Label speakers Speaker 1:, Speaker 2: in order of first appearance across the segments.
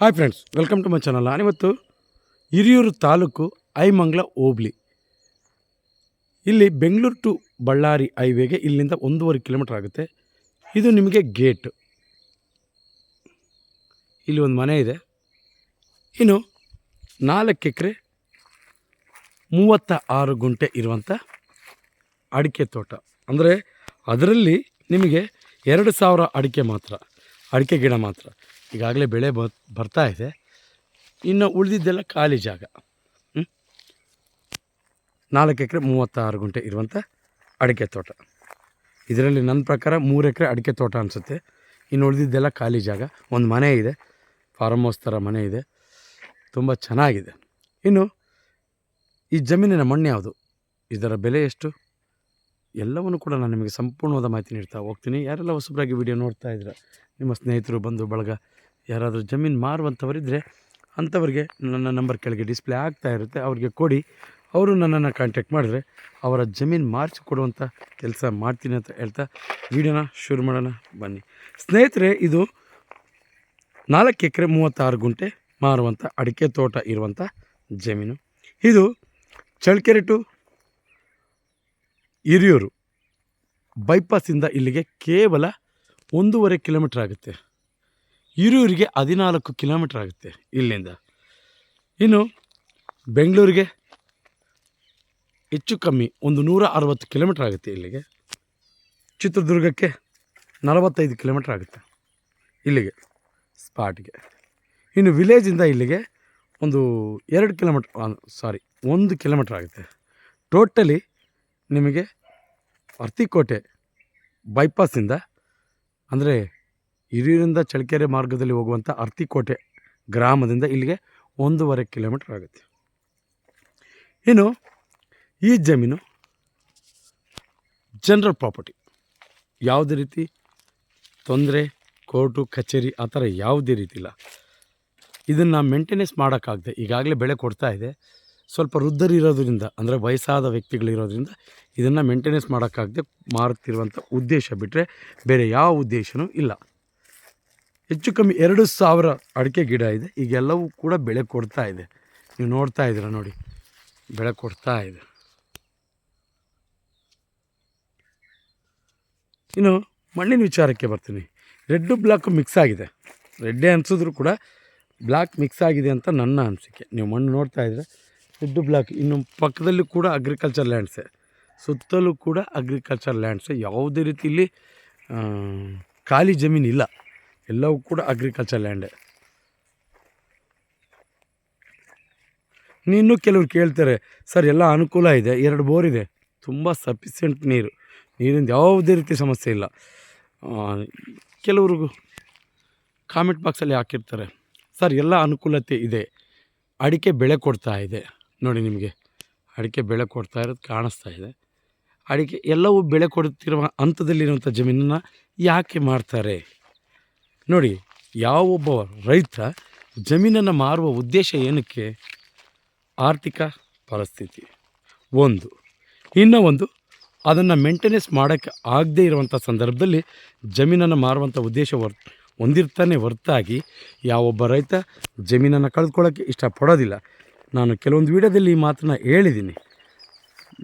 Speaker 1: Hi friends welcome to my channel ನಾನಿವತ್ತು ಹಿರಿಯೂರು ತಾಲೂಕು ಐಮಂಗ್ಲ ಹೋಬ್ಳಿ. ಇಲ್ಲಿ Bengaluru to Ballari ಹೈವೇಗೆ ಇಲ್ಲಿಂದ ಒಂದೂವರೆ ಕಿಲೋಮೀಟ್ರ್ ಆಗುತ್ತೆ. ಇದು ನಿಮಗೆ ಗೇಟ್. ಇಲ್ಲಿ ಒಂದು ಮನೆ ಇದೆ. ಇನ್ನು ನಾಲ್ಕು ಎಕರೆ ಮೂವತ್ತ ಆರು ಗುಂಟೆ ಇರುವಂಥ ಅಡಿಕೆ ತೋಟ. ಅಂದರೆ ಅದರಲ್ಲಿ ನಿಮಗೆ ಎರಡು ಸಾವಿರ ಅಡಿಕೆ ಮಾತ್ರ, ಅಡಿಕೆ ಗಿಡ ಮಾತ್ರ. ಈಗಾಗಲೇ ಬೆಳೆ ಬರ್ತಾ ಇದೆ. ಇನ್ನು ಉಳಿದಿದ್ದೆಲ್ಲ ಖಾಲಿ ಜಾಗ? ನಾಲ್ಕು ಎಕರೆ ಮೂವತ್ತಾರು ಗುಂಟೆ ಇರುವಂಥ ಅಡಿಕೆ ತೋಟ. ಇದರಲ್ಲಿ ನನ್ನ ಪ್ರಕಾರ ಮೂರು ಎಕರೆ ಅಡಿಕೆ ತೋಟ ಅನಿಸುತ್ತೆ. ಇನ್ನು ಉಳಿದಿದ್ದೆಲ್ಲ ಖಾಲಿ ಜಾಗ. ಒಂದು ಮನೆ ಇದೆ. ಫಾರಮ್ ಹೌಸ್ ಥರ ಮನೆ ಇದೆ. ತುಂಬ ಚೆನ್ನಾಗಿದೆ. ಇನ್ನು ಈ ಜಮೀನಿನ ಮಣ್ಣು ಯಾವುದು? ಇದರ ಬೆಲೆ ಎಷ್ಟು? ಎಲ್ಲವನ್ನು ಕೂಡ ನಾನು ನಿಮಗೆ ಸಂಪೂರ್ಣವಾದ ಮಾಹಿತಿ ನೀಡ್ತಾ ಹೋಗ್ತೀನಿ. ಯಾರೆಲ್ಲ ಹೊಸಬರಾಗಿ ವಿಡಿಯೋ ನೋಡ್ತಾ ಇದ್ದೀರ? ನಿಮ್ಮ ಸ್ನೇಹಿತರು ಬಂಧು ಬಳಗ ಯಾರಾದರೂ ಜಮೀನು ಮಾರುವಂಥವರಿದ್ದರೆ ಅಂಥವ್ರಿಗೆ ನನ್ನ ನಂಬರ್ ಕೆಳಗೆ ಡಿಸ್ಪ್ಲೇ ಆಗ್ತಾ ಇರುತ್ತೆ. ಅವ್ರಿಗೆ ಕೊಡಿ. ಅವರು ನನ್ನನ್ನು ಕಾಂಟ್ಯಾಕ್ಟ್ ಮಾಡಿದ್ರೆ ಅವರ ಜಮೀನು ಮಾರ್ಚಿ ಕೊಡುವಂಥ ಕೆಲಸ ಮಾಡ್ತೀನಿ ಅಂತ ಹೇಳ್ತಾ ವಿಡಿಯೋನ ಶುರು ಮಾಡೋಣ. ಬನ್ನಿ. ಸ್ನೇಹಿತರೆ, ಇದು ನಾಲ್ಕು ಎಕರೆ ಮೂವತ್ತಾರು ಗುಂಟೆ ಮಾರುವಂಥ ಅಡಿಕೆ ತೋಟ ಇರುವಂಥ ಜಮೀನು. ಇದು ಚಳ್ಕೆರೆ ಟು ಹಿರಿಯೂರು. ಬೈಪಾಸಿಂದ ಇಲ್ಲಿಗೆ ಕೇವಲ ಒಂದೂವರೆ ಕಿಲೋಮೀಟ್ರ್ ಆಗುತ್ತೆ. ಹಿರಿಯೂರಿಗೆ ಹದಿನಾಲ್ಕು ಕಿಲೋಮೀಟ್ರ್ ಆಗುತ್ತೆ ಇಲ್ಲಿಂದ. ಇನ್ನು ಬೆಂಗಳೂರಿಗೆ ಹೆಚ್ಚು ಕಮ್ಮಿ ಒಂದು ನೂರ ಅರವತ್ತು ಕಿಲೋಮೀಟ್ರ್ ಆಗುತ್ತೆ ಇಲ್ಲಿಗೆ. ಚಿತ್ರದುರ್ಗಕ್ಕೆ ನಲವತ್ತೈದು ಕಿಲೋಮೀಟ್ರ್ ಆಗುತ್ತೆ ಇಲ್ಲಿಗೆ ಸ್ಪಾಟ್ಗೆ ಇನ್ನು ವಿಲೇಜಿಂದ ಇಲ್ಲಿಗೆ ಒಂದು ಎರಡು ಕಿಲೋಮೀಟ್ರ್ ಸಾರಿ ಒಂದು ಕಿಲೋಮೀಟ್ರ್ ಆಗುತ್ತೆ. ಟೋಟಲಿ ನಿಮಗೆ ಅರ್ತಿಕೋಟೆ ಬೈಪಾಸಿಂದ ಅಂದರೆ ಹಿರಿಯೂರಿಂದ ಚಳಕೆರೆ ಮಾರ್ಗದಲ್ಲಿ ಹೋಗುವಂಥ ಅರ್ತಿಕೋಟೆ ಗ್ರಾಮದಿಂದ ಇಲ್ಲಿಗೆ ಒಂದೂವರೆ ಕಿಲೋಮೀಟ್ರ್ ಆಗುತ್ತೆ. ಇನ್ನು ಈ ಜಮೀನು ಜನರಲ್ ಪ್ರಾಪರ್ಟಿ. ಯಾವುದೇ ರೀತಿ ತೊಂದರೆ, ಕೋರ್ಟು, ಕಚೇರಿ ಆ ಥರ ಯಾವುದೇ ರೀತಿ ಇಲ್ಲ. ಇದನ್ನು ಮೇಂಟೆನೆನ್ಸ್ ಮಾಡೋಕ್ಕಾಗದೆ ಈಗಾಗಲೇ ಬೆಳೆ ಕೊಡ್ತಾ ಇದೆ. ಸ್ವಲ್ಪ ವೃದ್ಧರು ಇರೋದ್ರಿಂದ ಅಂದರೆ ವಯಸ್ಸಾದ ವ್ಯಕ್ತಿಗಳಿರೋದ್ರಿಂದ ಇದನ್ನು ಮೇಂಟೆನೆನ್ಸ್ ಮಾಡೋಕ್ಕಾಗದೆ ಮಾರುತ್ತಿರುವಂಥ ಉದ್ದೇಶ ಬಿಟ್ಟರೆ ಬೇರೆ ಯಾವ ಉದ್ದೇಶವೂ ಇಲ್ಲ. ಹೆಚ್ಚು ಕಮ್ಮಿ ಎರಡು ಸಾವಿರ ಅಡಿಕೆ ಗಿಡ ಇದೆ. ಈಗೆಲ್ಲವೂ ಕೂಡ ಬೆಳೆ ಕೊಡ್ತಾ ಇದೆ. ನೀವು ನೋಡ್ತಾ ಇದ್ದೀರ ನೋಡಿ, ಬೆಳೆ ಕೊಡ್ತಾ ಇದೆ. ಇನ್ನು ಮಣ್ಣಿನ ವಿಚಾರಕ್ಕೆ ಬರ್ತೀನಿ. ರೆಡ್ಡು ಬ್ಲಾಕ್ ಮಿಕ್ಸ್ ಆಗಿದೆ. ರೆಡ್ಡೇ ಅನಿಸಿದ್ರು ಕೂಡ ಬ್ಲ್ಯಾಕ್ ಮಿಕ್ಸ್ ಆಗಿದೆ ಅಂತ ನನ್ನ ಅನಿಸಿಕೆ. ನೀವು ಮಣ್ಣು ನೋಡ್ತಾ ಇದ್ದರೆ? ರೆಡ್ಡು ಬ್ಲಾಕ್ ಇನ್ನು ಪಕ್ಕದಲ್ಲಿ ಕೂಡ ಅಗ್ರಿಕಲ್ಚರ್ ಲ್ಯಾಂಡ್ಸೆ ಸುತ್ತಲೂ ಕೂಡ ಅಗ್ರಿಕಲ್ಚರ್ ಲ್ಯಾಂಡ್ಸೆ ಯಾವುದೇ ರೀತಿಯಲ್ಲಿ ಖಾಲಿ ಜಮೀನು ಇಲ್ಲ. ಎಲ್ಲವೂ ಕೂಡ ಅಗ್ರಿಕಲ್ಚರ್ ಲ್ಯಾಂಡೇ ನೀನು ಕೆಲವ್ರು ಕೇಳ್ತಾರೆ, ಸರ್, ಎಲ್ಲ ಅನುಕೂಲ ಇದೆ. ಎರಡು ಬೋರ್ ಇದೆ. ತುಂಬ ಸಫಿಸಿಯೆಂಟ್ ನೀರು. ನೀರಿಂದ ಯಾವುದೇ ರೀತಿ ಸಮಸ್ಯೆ ಇಲ್ಲ. ಕೆಲವ್ರಿಗೂ ಕೆಲವರು ಕಾಮೆಂಟ್ ಬಾಕ್ಸಲ್ಲಿ ಹಾಕಿರ್ತಾರೆ, ಸರ್, ಎಲ್ಲ ಅನುಕೂಲತೆ ಇದೆ. ಅಡಿಕೆ ಬೆಳೆ ಕೊಡ್ತಾ ಇದೆ. ನೋಡಿ ನಿಮಗೆ ಅಡಿಕೆ ಬೆಳೆ ಕೊಡ್ತಾ ಇರೋದು ಕಾಣಿಸ್ತಾ ಇದೆ. ಅಡಿಕೆ ಎಲ್ಲವೂ ಬೆಳೆ ಕೊಡುತ್ತಿರುವ ಹಂತದಲ್ಲಿರುವಂಥ ಜಮೀನನ್ನು ಯಾಕೆ ಮಾಡ್ತಾರೆ ನೋಡಿ ಯಾವೊಬ್ಬ ರೈತ ಜಮೀನನ್ನು ಮಾರುವ ಉದ್ದೇಶ ಏನಕ್ಕೆ? ಆರ್ಥಿಕ ಪರಿಸ್ಥಿತಿ. ಒಂದು, ಇನ್ನೂ ಒಂದು, ಅದನ್ನು ಮೇಂಟೆನೆನ್ಸ್ ಮಾಡೋಕ್ಕೆ ಆಗದೇ ಇರುವಂಥ ಸಂದರ್ಭದಲ್ಲಿ ಜಮೀನನ್ನು ಮಾರುವಂಥ ಉದ್ದೇಶ ಹೊರ್ ಹೊಂದಿರ್ತಾನೆ ಹೊರತಾಗಿ ಯಾವೊಬ್ಬ ರೈತ ಜಮೀನನ್ನು ಕಳೆದುಕೊಳ್ಳೋಕ್ಕೆ ಇಷ್ಟಪಡೋದಿಲ್ಲ. ನಾನು ಕೆಲವೊಂದು ವೀಡಿಯೋದಲ್ಲಿ ಈ ಮಾತನ್ನು ಹೇಳಿದ್ದೀನಿ.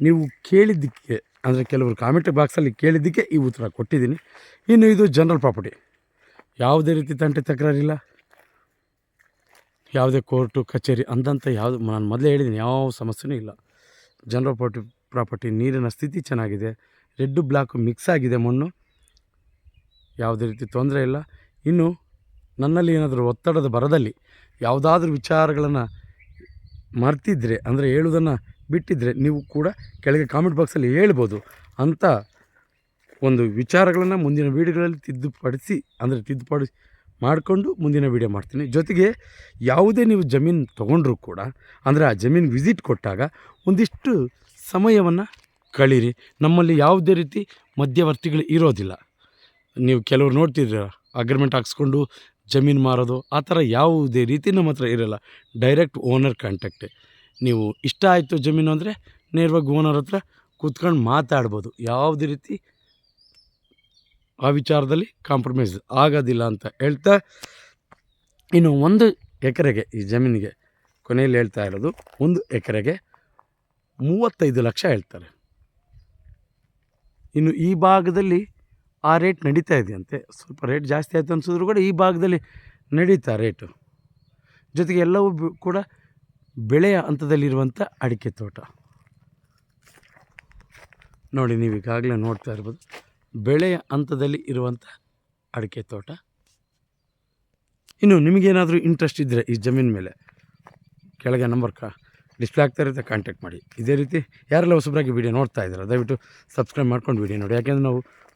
Speaker 1: ನೀವು ಕೇಳಿದ್ದಕ್ಕೆ, ಅಂದರೆ ಕೆಲವರು ಕಾಮೆಂಟ್ ಬಾಕ್ಸಲ್ಲಿ ಕೇಳಿದ್ದಕ್ಕೆ ಈ ಉತ್ತರ ಕೊಟ್ಟಿದ್ದೀನಿ. ಇನ್ನು ಇದು ಜನರಲ್ ಪ್ರಾಪರ್ಟಿ ಯಾವುದೇ ರೀತಿ ತಂಟೆ ತಕರಾರಿಲ್ಲ. ಯಾವುದೇ ಕೋರ್ಟು, ಕಚೇರಿ ಅಂದಂಥ ಯಾವುದು, ನಾನು ಮೊದಲೇ ಹೇಳಿದ್ದೀನಿ, ಯಾವ ಸಮಸ್ಯೆನೂ ಇಲ್ಲ. ಜನರಲ್ ಪ್ರಾಪರ್ಟಿ ಪ್ರಾಪರ್ಟಿ ನೀರಿನ ಸ್ಥಿತಿ ಚೆನ್ನಾಗಿದೆ. ರೆಡ್ಡು ಬ್ಲಾಕ್ ಮಿಕ್ಸ್ ಆಗಿದೆ ಮಣ್ಣು. ಯಾವುದೇ ರೀತಿ ತೊಂದರೆ ಇಲ್ಲ. ಇನ್ನು ನನ್ನಲ್ಲಿ ಏನಾದರೂ ಒತ್ತಡದ ಬರದಲ್ಲಿ ಯಾವುದಾದ್ರೂ ವಿಚಾರಗಳನ್ನು ಮರ್ತಿದ್ರೆ, ಅಂದರೆ ಹೇಳುವುದನ್ನು ಬಿಟ್ಟಿದ್ದರೆ ನೀವು ಕೂಡ ಕೆಳಗೆ ಕಾಮೆಂಟ್ ಬಾಕ್ಸಲ್ಲಿ ಹೇಳ್ಬೋದು ಅಂತ ಒಂದು ವಿಚಾರಗಳನ್ನು ಮುಂದಿನ ವೀಡಿಯೋಗಳಲ್ಲಿ ತಿದ್ದುಪಡಿಸಿ, ಅಂದರೆ ತಿದ್ದುಪಡಿಸಿ ಮಾಡಿಕೊಂಡು ಮುಂದಿನ ವೀಡಿಯೋ ಮಾಡ್ತೀನಿ. ಜೊತೆಗೆ ಯಾವುದೇ ನೀವು ಜಮೀನು ತೊಗೊಂಡ್ರೂ ಕೂಡ, ಅಂದರೆ ಆ ಜಮೀನು ವಿಸಿಟ್ ಕೊಟ್ಟಾಗ ಒಂದಿಷ್ಟು ಸಮಯವನ್ನು ಕಳೀರಿ. ನಮ್ಮಲ್ಲಿ ಯಾವುದೇ ರೀತಿ ಮಧ್ಯವರ್ತಿಗಳು ಇರೋದಿಲ್ಲ. ನೀವು ಕೆಲವರು ನೋಡ್ತಿದ್ರ ಅಗ್ರಿಮೆಂಟ್ ಹಾಕ್ಸ್ಕೊಂಡು ಜಮೀನು ಮಾರೋದು, ಆ ಥರ ಯಾವುದೇ ರೀತಿ ನಮ್ಮ ಹತ್ರ ಇರೋಲ್ಲ. ಡೈರೆಕ್ಟ್ ಓನರ್ ಕಾಂಟ್ಯಾಕ್ಟೆ ನೀವು ಇಷ್ಟ ಆಯಿತು ಜಮೀನು ಅಂದರೆ ನೇರವಾಗಿ ಓನರ್ ಹತ್ರ ಕೂತ್ಕೊಂಡು ಮಾತಾಡ್ಬೋದು. ಯಾವುದೇ ರೀತಿ ಆ ವಿಚಾರದಲ್ಲಿ ಕಾಂಪ್ರಮೈಸ್ ಆಗೋದಿಲ್ಲ ಅಂತ ಹೇಳ್ತಾ ಇನ್ನು ಒಂದು ಎಕರೆಗೆ ಈ ಜಮೀನಿಗೆ ಕೊನೆಯಲ್ಲಿ ಹೇಳ್ತಾ ಇರೋದು ಒಂದು ಎಕರೆಗೆ ಮೂವತ್ತೈದು ಲಕ್ಷ ಹೇಳ್ತಾರೆ. ಇನ್ನು ಈ ಭಾಗದಲ್ಲಿ ಆ ರೇಟ್ ನಡೀತಾ ಇದೆಯಂತೆ. ಸ್ವಲ್ಪ ರೇಟ್ ಜಾಸ್ತಿ ಆಯಿತು ಅನ್ಸಿದ್ರು ಕೂಡ ಈ ಭಾಗದಲ್ಲಿ ನಡೀತಾ ರೇಟು. ಜೊತೆಗೆ ಎಲ್ಲವೂ ಕೂಡ ಬೆಳೆಯ ಹಂತದಲ್ಲಿರುವಂಥ ಅಡಿಕೆ ತೋಟ. ನೋಡಿ ನೀವು ಈಗಾಗಲೇ ನೋಡ್ತಾ ಇರ್ಬೋದು, ಬೆಳೆಯ ಹಂತದಲ್ಲಿ ಇರುವಂಥ ಅಡಿಕೆ ತೋಟ. ಇನ್ನು ನಿಮಗೇನಾದರೂ ಇಂಟ್ರೆಸ್ಟ್ ಇದ್ದರೆ ಈ ಜಮೀನು ಮೇಲೆ ಕೆಳಗೆ ನಂಬರ್ ಕಾ ಡಿಸ್ಪ್ಲೇ ಆಗ್ತಾ ಇರುತ್ತೆ ಕಾಂಟ್ಯಾಕ್ಟ್ ಮಾಡಿ. ಇದೇ ರೀತಿ ಯಾರೆಲ್ಲ ಹೊಸಬರಾಗಿ ವೀಡಿಯೋ ನೋಡ್ತಾ ಇದ್ದಾರೆ, ದಯವಿಟ್ಟು ಸಬ್ಸ್ಕ್ರೈಬ್ ಮಾಡ್ಕೊಂಡು ವೀಡಿಯೋ ನೋಡಿ. ಯಾಕೆಂದರೆ ನಾವು